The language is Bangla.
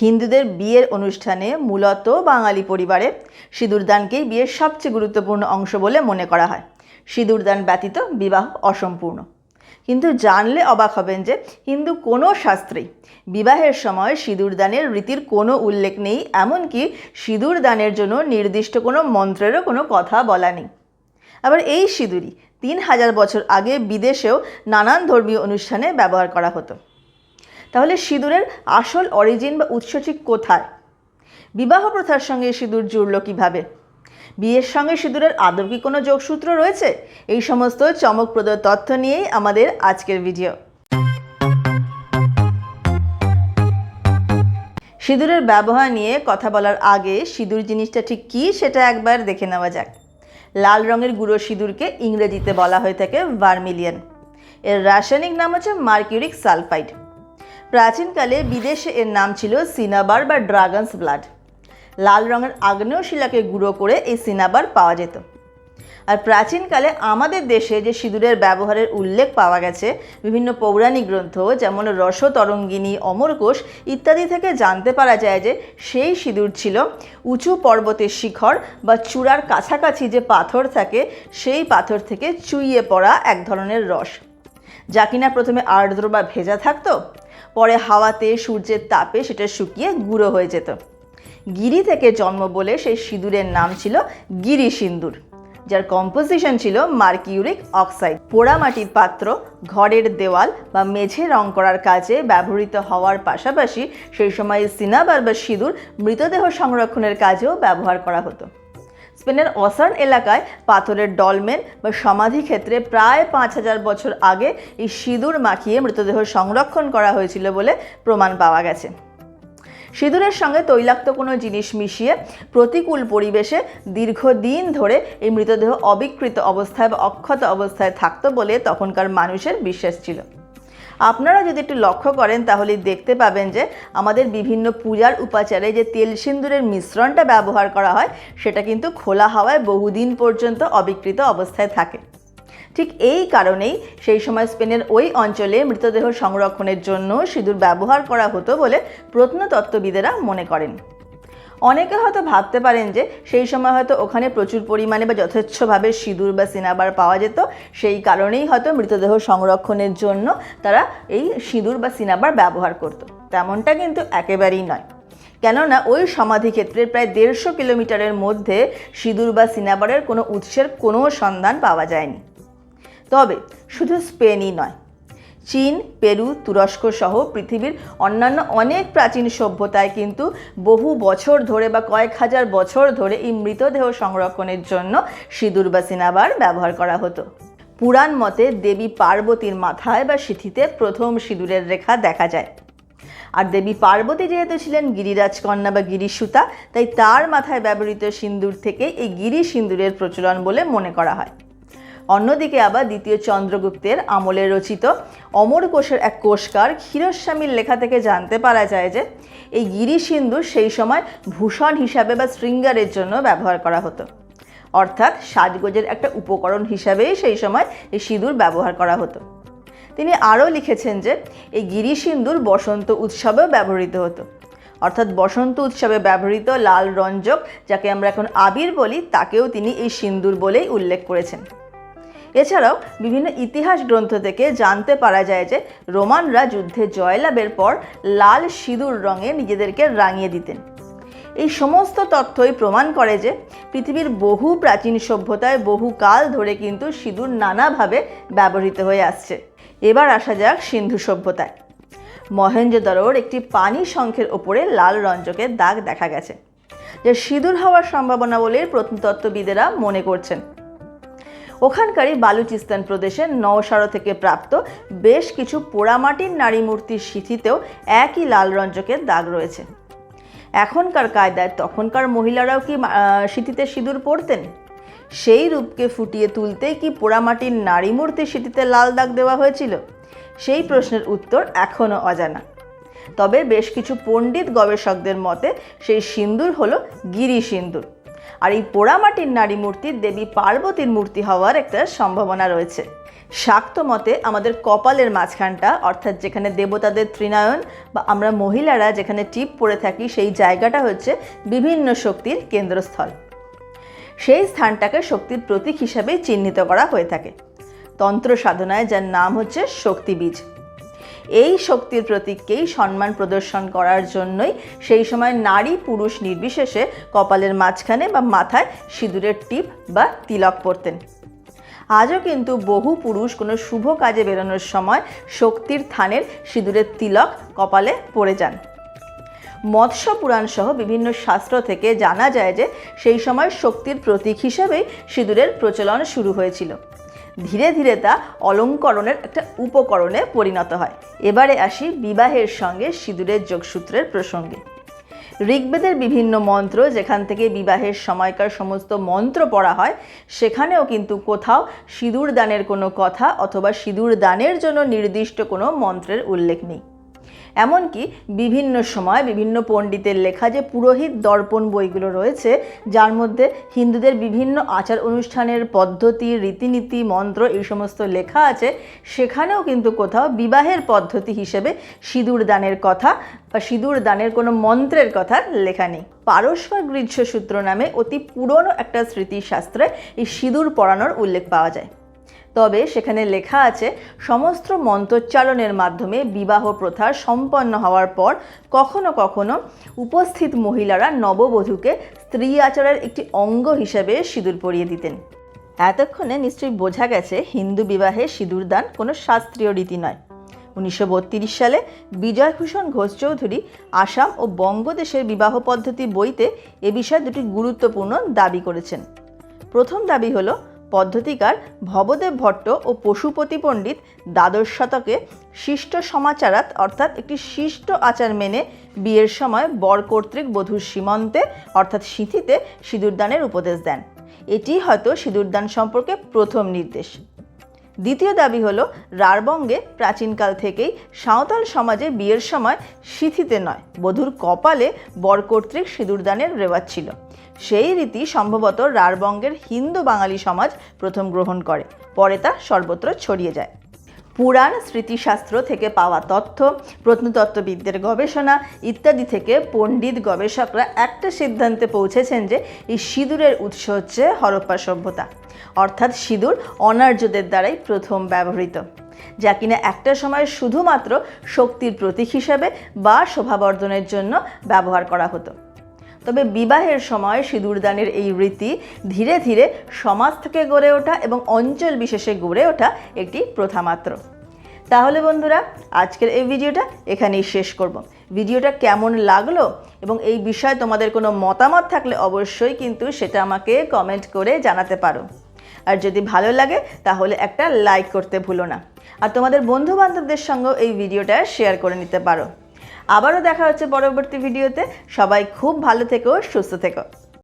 হিন্দুদের বিয়ের অনুষ্ঠানে মূলত বাঙালি পরিবারে সিঁদুরদানকেই বিয়ের সবচেয়ে গুরুত্বপূর্ণ অংশ বলে মনে করা হয়। সিঁদুরদান ব্যতীত বিবাহ অসম্পূর্ণ। কিন্তু জানলে অবাক হবেন যে হিন্দু কোনো শাস্ত্রেই বিবাহের সময় সিঁদুরদানের রীতির কোনো উল্লেখ নেই, এমনকি সিঁদুরদানের জন্য নির্দিষ্ট কোনো মন্ত্রেরও কোনো কথা বলা নেই। আবার এই সিঁদুরই তিন হাজার বছর আগে বিদেশেও নানান ধর্মীয় অনুষ্ঠানে ব্যবহার করা হতো। তাহলে সিঁদুরের আসল অরিজিন বা উৎস ঠিক কোথায়? বিবাহ প্রথার সঙ্গে সিঁদুর জুড়ল কীভাবে? বিয়ের সঙ্গে সিঁদুরের আদৌ কি কোনো যোগসূত্র রয়েছে? এই সমস্ত চমকপ্রদ তথ্য নিয়েই আমাদের আজকের ভিডিও। সিঁদুরের ব্যবহার নিয়ে কথা বলার আগে সিঁদুর জিনিসটা ঠিক কী সেটা একবার দেখে নেওয়া যাক। লাল রঙের গুঁড়ো সিঁদুরকে ইংরেজিতে বলা হয়ে থাকে ভার্মিলিয়ান। এর রাসায়নিক নাম হচ্ছে মার্কিউরিক সালফাইড। প্রাচীনকালে বিদেশে এর নাম ছিল সিনাবার বা ড্রাগনস ব্লাড। লাল রঙের আগ্নেয় শিলাকে গুঁড়ো করে এই সিনাবার পাওয়া যেত। আর প্রাচীনকালে আমাদের দেশে যে সিঁদুরের ব্যবহারের উল্লেখ পাওয়া গেছে, বিভিন্ন পৌরাণিক গ্রন্থ যেমন রসতরঙ্গিনী, অমরকোষ ইত্যাদি থেকে জানতে পারা যায় যে সেই সিঁদুর ছিল উঁচু পর্বতের শিখর বা চূড়ার কাছাকাছি যে পাথর থাকে, সেই পাথর থেকে চুইয়ে পড়া এক ধরনের রস। যা কিনা প্রথমে আর্দ্র বা ভেজা থাকতো পরে হাওয়াতে সূর্যের তাপে সেটা শুকিয়ে গুঁড়ো হয়ে যেত। গিরি থেকে জন্ম বলে সেই সিঁদুরের নাম ছিল গিরি সিন্দুর যার কম্পোজিশন ছিল মার্কিউরিক অক্সাইড। পোড়ামাটির পাত্র, ঘরের দেওয়াল বা মেঝে রং করার কাজে ব্যবহৃত হওয়ার পাশাপাশি সেই সময় সিনাবার বা সিঁদুর মৃতদেহ সংরক্ষণের কাজেও ব্যবহার করা হতো। স্পেনের অসার্ন এলাকায় পাথরের ডলমেন বা সমাধি ক্ষেত্রে প্রায় পাঁচ হাজার বছর আগে এই সিঁদুর মাখিয়ে মৃতদেহ সংরক্ষণ করা হয়েছিল বলে প্রমাণ পাওয়া গেছে। সিঁদুরের সঙ্গে তৈলাক্ত কোনো জিনিস মিশিয়ে প্রতিকূল পরিবেশে দীর্ঘদিন ধরে এই মৃতদেহ অবিকৃত অবস্থায় বা অক্ষত অবস্থায় থাকতো বলে তখনকার মানুষের বিশ্বাস ছিল। আপনারা যদি একটু লক্ষ্য করেন, তাহলে দেখতে পাবেন যে আমাদের বিভিন্ন পূজার উপাচারে যে তেল সিন্দুরের মিশ্রণটা ব্যবহার করা হয়, সেটা কিন্তু খোলা হাওয়ায় বহুদিন পর্যন্ত অবিকৃত অবস্থায় থাকে। ঠিক এই কারণেই সেই সময় স্পেনের ওই অঞ্চলে মৃতদেহ সংরক্ষণের জন্য সিঁদুর ব্যবহার করা হতো বলে প্রত্নতত্ত্ববিদেরা মনে করেন। অনেকে হয়তো ভাবতে পারেন যে সেই সময় হয়তো ওখানে প্রচুর পরিমাণে বা যথেচ্ছভাবে সিঁদুর বা সিনাবার পাওয়া যেত। সেই কারণেই হয়তো মৃতদেহ সংরক্ষণের জন্য তারা এই সিঁদুর বা সিনাবার ব্যবহার করত। তেমনটা কিন্তু একেবারেই নয়। কেননা ওই সমাধি ক্ষেত্রের প্রায় দেড়শো কিলোমিটারের মধ্যে সিঁদুর বা সিনাবারের কোনো উৎসের কোনো সন্ধান পাওয়া যায়নি। তবে শুধু স্পেনই নয় চীন, পেরু, তুরস্ক সহ পৃথিবীর অন্যান্য অনেক প্রাচীন সভ্যতায় কিন্তু বহু বছর ধরে বা কয়েক হাজার বছর ধরে এই মৃতদেহ সংরক্ষণের জন্য সিঁদুর বা সিনাবার ব্যবহার করা হতো। পুরাণ মতে দেবী পার্বতীর মাথায় বা সিথিতে প্রথম সিঁদুরের রেখা দেখা যায়। আর দেবী পার্বতী যেহেতু ছিলেন গিরিরাজ কন্যা বা গিরিসুতা, তাই তার মাথায় ব্যবহৃত সিন্দুর থেকে এই গিরি সিন্দুরের প্রচলন বলে মনে করা হয়। অন্যদিকে আবার দ্বিতীয় চন্দ্রগুপ্তের আমলে রচিত অমর কোষের এক কোষকার ক্ষীরস্বামীর লেখা থেকে জানতে পারা যায় যে এই গিরি সিন্দুর সেই সময় ভূষণ হিসাবে বা শৃঙ্গারের জন্য ব্যবহার করা হতো। অর্থাৎ সাজগোজের একটা উপকরণ হিসাবেই সেই সময় এই সিঁদুর ব্যবহার করা হতো। তিনি আরও লিখেছেন যে এই গিরি সিন্দুর বসন্ত উৎসবেও ব্যবহৃত হতো। অর্থাৎ বসন্ত উৎসবে ব্যবহৃত লাল রঞ্জক, যাকে আমরা এখন আবির বলি, তাকেও তিনি এই সিন্দুর বলেই উল্লেখ করেছেন। এছাড়াও বিভিন্ন ইতিহাস গ্রন্থ থেকে জানতে পারা যায় যে রোমানরা যুদ্ধে জয়লাভের পর লাল সিঁদুর রঙে নিজেদেরকে রাঙিয়ে দিতেন। এই সমস্ত তথ্যই প্রমাণ করে যে পৃথিবীর বহু প্রাচীন সভ্যতায় বহু কাল ধরে কিন্তু সিঁদুর নানাভাবে ব্যবহৃত হয়ে আসছে। এবার আসা যাক সিন্ধু সভ্যতায়। মহেঞ্জোদারোর একটি পানি শঙ্খের ওপরে লাল রঞ্জকের দাগ দেখা গেছে, যা সিঁদুর হওয়ার সম্ভাবনা বলে প্রত্নতত্ত্ববিদেরা মনে করছেন। ওখানকারই বালুচিস্তান প্রদেশের নওশারো থেকে প্রাপ্ত বেশ কিছু পোড়ামাটির নারী মূর্তির সিথিতেও একই লাল রঞ্জকের দাগ রয়েছে। এখনকার কায়দায় তখনকার মহিলারাও কি সিথিতে সিঁদুর পরতেন? সেই রূপকে ফুটিয়ে তুলতেই কি পোড়ামাটির নারী মূর্তির সিথিতে লাল দাগ দেওয়া হয়েছিল? সেই প্রশ্নের উত্তর এখনও অজানা। তবে বেশ কিছু পণ্ডিত গবেষকদের মতে সেই সিন্দুর হলো গিরি সিন্দুর আর এই পোড়ামাটির নারী মূর্তি দেবী পার্বতীর মূর্তি হওয়ার একটা সম্ভাবনা রয়েছে। শাক্ত মতে আমাদের কপালের মাঝখানটা, অর্থাৎ যেখানে দেবতাদের ত্রিনায়ন বা আমরা মহিলারা যেখানে টিপ পরে থাকি, সেই জায়গাটা হচ্ছে বিভিন্ন শক্তির কেন্দ্রস্থল। সেই স্থানটাকে শক্তির প্রতীক হিসাবেই চিহ্নিত করা হয়ে থাকে। তন্ত্র সাধনায় যার নাম হচ্ছে শক্তিবীজ। এই শক্তির প্রতীককেই সম্মান প্রদর্শন করার জন্যই সেই সময় নারী পুরুষ নির্বিশেষে কপালের মাঝখানে বা মাথায় সিঁদুরের টিপ বা তিলক পরতেন। আজও কিন্তু বহু পুরুষ কোনো শুভ কাজে বেরোনোর সময় শক্তির থানের সিঁদুরের তিলক কপালে পড়ে যান। মৎস্য পুরাণ সহ বিভিন্ন শাস্ত্র থেকে জানা যায় যে সেই সময় শক্তির প্রতীক হিসেবেই সিঁদুরের প্রচলন শুরু হয়েছিল। ধীরে ধীরে তা অলঙ্করণের একটা উপকরণে পরিণত হয়। এবারে আসি বিবাহের সঙ্গে সিঁদুরের যোগসূত্রের প্রসঙ্গে। ঋগ্বেদের বিভিন্ন মন্ত্র যেখান থেকে বিবাহের সময়কার সমস্ত মন্ত্র পড়া হয়, সেখানেও কিন্তু কোথাও সিঁদুর দানের কোনো কথা অথবা সিঁদুর দানের জন্য নির্দিষ্ট কোনো মন্ত্রের উল্লেখ নেই। এমনকি বিভিন্ন সময় বিভিন্ন পণ্ডিতের লেখা যে পুরোহিত দর্পণ বইগুলো রয়েছে, যার মধ্যে হিন্দুদের বিভিন্ন আচার অনুষ্ঠানের পদ্ধতি, রীতিনীতি, মন্ত্র এই সমস্ত লেখা আছে, সেখানেও কিন্তু কোথাও বিবাহের পদ্ধতি হিসেবে সিঁদুর দানের কথা বা সিঁদুর দানের কোনো মন্ত্রের কথা লেখা নেই। পারস্পর গ্রীষ্ম সূত্র নামে অতি পুরনো একটা স্মৃতিশাস্ত্রে এই সিঁদুর পড়ানোর উল্লেখ পাওয়া যায়। তবে সেখানে লেখা আছে, সমস্ত মন্ত্রোচ্চারণের মাধ্যমে বিবাহ প্রথা সম্পন্ন হওয়ার পর কখনো কখনো উপস্থিত মহিলারা নববধূকে স্ত্রী আচারের একটি অঙ্গ হিসেবে সিঁদুর পরিয়ে দিতেন। এতক্ষণে নিশ্চয়ই বোঝা গেছে, হিন্দু বিবাহে সিঁদুর দান কোনো শাস্ত্রীয় রীতি নয়। উনিশশো সালে বিজয়ভূষণ ঘোষ চৌধুরী আসাম ও বঙ্গদেশের বিবাহ পদ্ধতি বইতে এ বিষয়ে দুটি গুরুত্বপূর্ণ দাবি করেছেন। প্রথম দাবি হলো পদ্ধতিকার ভবদেব ভট্ট ও পশুপতি পণ্ডিত দ্বাদশ শতকে শিষ্ট সমাচারাত, অর্থাৎ একটি শিষ্ট আচার মেনে বিয়ের সময় বর কর্তৃক বধূর সীমন্তে, অর্থাৎ সিঁথিতে সিঁদুরদানের উপদেশ দেন। এটি হয়তো সিঁদুরদান সম্পর্কে প্রথম নির্দেশ। দ্বিতীয় দাবি হল, রারবঙ্গে প্রাচীনকাল থেকেই সাঁওতাল সমাজে বিয়ের সময় সিথিতে নয়, বধূর কপালে বর কর্তৃক সিঁদুরদানের রেওয়াজ ছিল। সেই রীতি সম্ভবত রারবঙ্গের হিন্দু বাঙালি সমাজ প্রথম গ্রহণ করে, পরে তা সর্বত্র ছড়িয়ে যায়। পুরাণ, স্মৃতিশাস্ত্র থেকে পাওয়া তথ্য, প্রত্নতত্ত্ববিদদের গবেষণা ইত্যাদি থেকে পণ্ডিত গবেষকরা একটা সিদ্ধান্তে পৌঁছেছেন যে এই সিঁদুরের উৎস হচ্ছে হরপ্পা সভ্যতা। অর্থাৎ সিঁদুর অনার্যদের দ্বারাই প্রথম ব্যবহৃত। যা কিনা একটা সময় শুধুমাত্র শক্তির প্রতীক হিসাবে বা শোভাবর্ধনের জন্য ব্যবহার করা হতো। তবে বিবাহের সময় সিঁদুরদানের এই রীতি ধীরে ধীরে সমাজ থেকে গড়ে ওঠা এবং অঞ্চল বিশেষে গড়ে ওঠা একটি প্রথা মাত্র তাহলে বন্ধুরা, আজকের এই ভিডিওটা এখানেই শেষ করব। ভিডিওটা কেমন লাগল এবং এই বিষয়ে তোমাদের কোনো মতামত থাকলে অবশ্যই কিন্তু সেটা আমাকে কমেন্ট করে জানাতে পারো। আর যদি ভালো লাগে, তাহলে একটা লাইক করতে ভুলো না। আর তোমাদের বন্ধু বান্ধবদের সঙ্গেও এই ভিডিওটা শেয়ার করে নিতে পারো। আবারও দেখা হচ্ছে পরবর্তী ভিডিওতে। সবাই খুব ভালো থেকো সুস্থ থেকো।